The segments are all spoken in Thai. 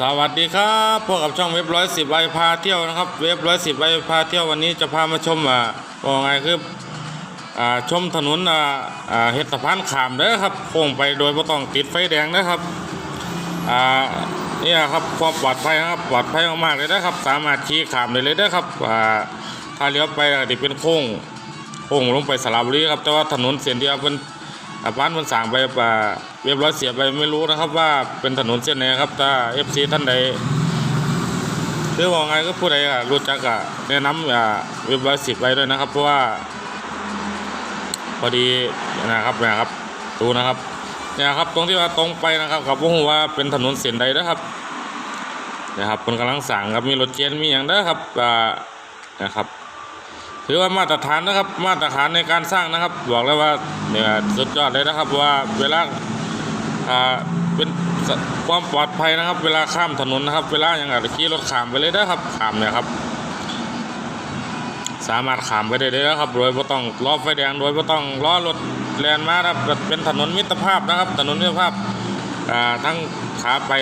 สวัสดีครับพวกกับช่องเว็บร้อยสิบใบพาเที่ยวนะครับ เว็บร้อยสิบใบพาเที่ยววันนี้จะพามาชมอ่าว่าไงคืออ่าชมถนนอ่าอ่าเฮ็ดสะพานขามเด้อครับโค้งไปโดยไม่ต้องติดไฟแดงนะครับอ่าเนี่ยครับความปลอดภัยนะครับปลอดภัยมากๆเลยนะครับ สามารถขี่ขามได้เลยเด้อครับอ่าถ้าเลี้ยวไปจะเป็นโค้งโค้งลงไปสระบุรีครับแต่ว่าถนนเส้นเดียวเป็น อาบ้านมันสั่งไปอ่าเรียบร้อยเสียไปไม่รู้นะครับ ว่าเป็นถนนเส้นไหนครับถ้าเอฟซีท่านใดหรือว่าไงก็ผู้ใดอะรู้จักอะแนะนำอ่าเรียบร้อยสิบไปด้วยนะครับ เพราะว่า พอดีนะครับนะครับดูนะครับเนี่ยครับตรงที่ว่าตรงไปนะครับกับผมว่าเป็นถนนเส้นใดนะครับนะครับคนกำลังสั่งครับมีรถเกียนมีอย่างเด้อครับอ่านะครับ ถือว่ามาตรฐานนะครับมาตรฐานในการสร้างนะครับ บอกเลยว่าเนี่ยสุดยอดเลยนะครับว่าเวลาอ่าเป็นความปลอดภัยนะครับ เวลาข้ามถนนนะครับ เวลาอย่างไรขี่รถข้ามไปเลยนะครับข้ามเนี่ยครับ สามารถข้ามไปได้เลยนะครับโดยไม่ต้องรอไฟแดงโดยไม่ต้องรอรถแลนมาครับเป็นถนนมิตรภาพนะครับ ถนนมิตรภาพอ่าทั้งขาไป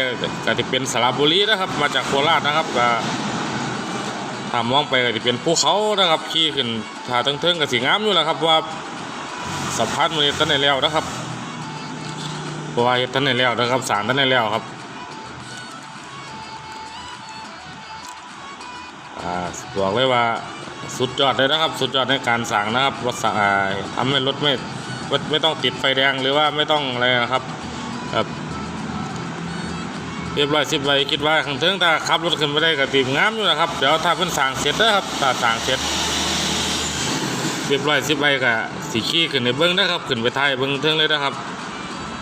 ก็จะเป็นสระบุรีนะครับ มาจากโคราชนะครับอ่า ถ้ามองไปก็จะเป็นภูเขานะครับขี่ขึ้นถ้าทั้งเทิงก็สีงามอยู่แล้วครับว่าสะพานมันตันในแล้วนะครับเพราะว่าเฮ็ดตันในแล้วนะครับสารตันในแล้วครับบอกเลยว่าสุดยอดเลยนะครับ สุดยอดในการสั่งนะครับรถสั่งอ่าทำให้รถไม่ไม่ไม่ต้องติดไฟแดงหรือว่าไม่ต้องอะไรนะครับครับ เรียบร้อยสิบใบคิดว่าข้างเทิงถ้าขับรถขึ้นไปได้ก็ตีมงามอยู่นะครับ เดี๋ยวถ้าเพิ่นสั่งเสร็จนะครับถ้าสั่งเสร็จเรียบร้อยสิบใบก็สีขี้ขึ้นในเบิ้องนะครับขึ้นไปไทยเบิ้องเทิงเลยนะครับ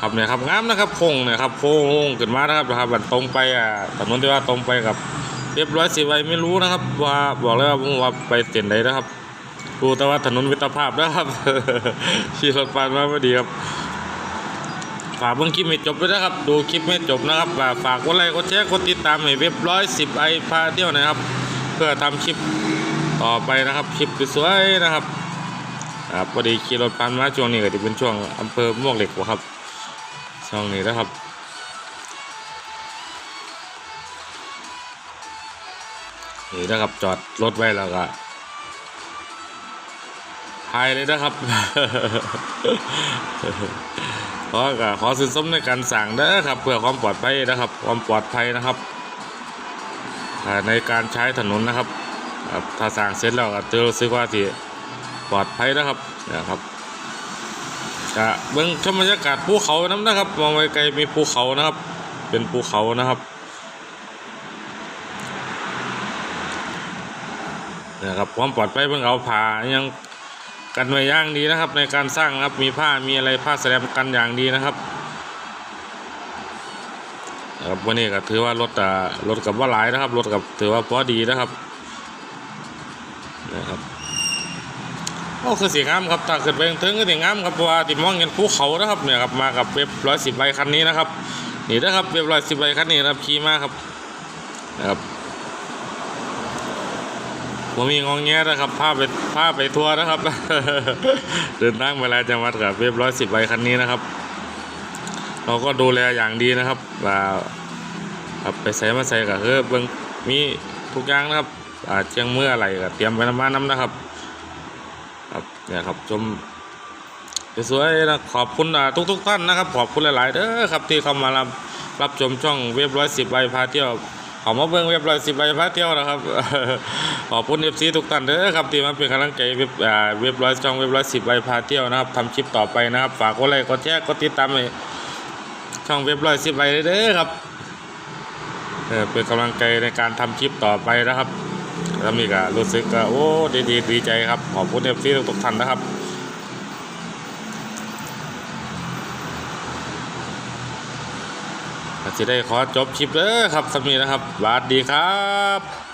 ครับเนี่ยครับงามนะครับโค้งเนี่ยครับโค้งขึ้นมานะครับนะครับมันตรงไปอะถนนที่ว่าตรงไปกับ เรียบร้อยสิบใบไม่รู้นะครับ ว่าบอกเลยว่าผมว่าไปเส้นไหนนะครับดูแต่ว่าถนนมิตรภาพนะครับขี่รถผ่านมาพอดีครับ ฝากเบิ่งคลิปให้จบด้วยนะครับ ดูคลิปไม่จบนะครับฝากกดไลค์กดแชร์กดติดตามให้เว็บร้อยสิบไอพาเที่ยวนะครับ เพื่อทำคลิปต่อไปนะครับคลิปสวยๆนะครับครับพอดีขี่รถผ่านมาช่วงนี้ก็จะเป็นช่วงอำเภอม่วงเหล็กครับช่วงนี้นะครับนี่นะครับจอดรถไว้แล้วก็พายเลยนะครับ ขอก็ขอสินสมในการสั่งเด้อครับ เพื่อความปลอดภัยนะครับ ความปลอดภัยนะครับในการใช้ถนนนะครับถ้าสั่งเสร็จแล้วก็จะรู้สึกว่าที่ปลอดภัยนะครับนะครับก็เบื้องชมบรรยากาศภูเขาน้ำนะครับมองไปไกลมีภูเขานะครับ เป็นภูเขานะครับนะครับความปลอดภัยเบื้องเอาผ่ายัง กันไว้ย่างดีนะครับ ในการสร้างครับมีผ้ามีอะไรผ้าแสลมกันอย่างดีนะครับครับวันนี้ก็ถือว่ารถอ่ารถกับว่าหลายนะครับรถกับถือว่าพอดีนะครับนะครับโอ้คือสีงามครับถ้าขึ้นไปถึงก็สีงามครับเพราะว่าติดมองเห็นภูเขานะครับเนี่ยครับมากับเว็บร้อยสิบใบคันนี้นะครับนี่นะครับเว็บร้อยสิบใบคันนี้นะครับขี่มาครับนะครับ ผมมีงองแงนะครับพาไปพาไปทัวร์นะครับ เดินทางไปหลายจังหวัดกับเรียบร้อยสิบใบคันนี้นะครับ เราก็ดูแลอย่างดีนะครับว่าครับไปใส่มาใส่กับเออเบิ่งมีทุกอย่างนะครับอาเชียงเมื่ออะไรก็เตรียมไปน้ำมันน้ำนะครับครับเนี่ยครับชมสวยๆนะขอบคุณทุกๆท่านนะครับ ขอบคุณหลายๆเด้อครับที่เข้ามารับรับชมช่องเว็บร้อยสิบใบพาเที่ยว ขอมาเบิ่งเว็บร้อยสิบใบพาเที่ยวนะครับขอบคุณเอฟซีทุกท่านเด้อครับที่มาเป็นกำลังใจเว็บอ่าเว็บร้อยช่องเว็บร้อยสิบใบพาเที่ยวนะครับทำคลิปต่อไปนะครับฝากกดไลค์กดแชร์กดติดตามให้ช่องเว็บร้อยสิบใบเด้อครับเออเป็นกำลังใจในการทำคลิปต่อไปนะครับแล้วมีก็รู้สึกก็โอ้ดีดีดีใจครับขอบคุณเอฟซีทุกท่านนะครับ ก็จะได้ขอจบคลิปเด้อครับสำนีนะครับสวัสดีครับ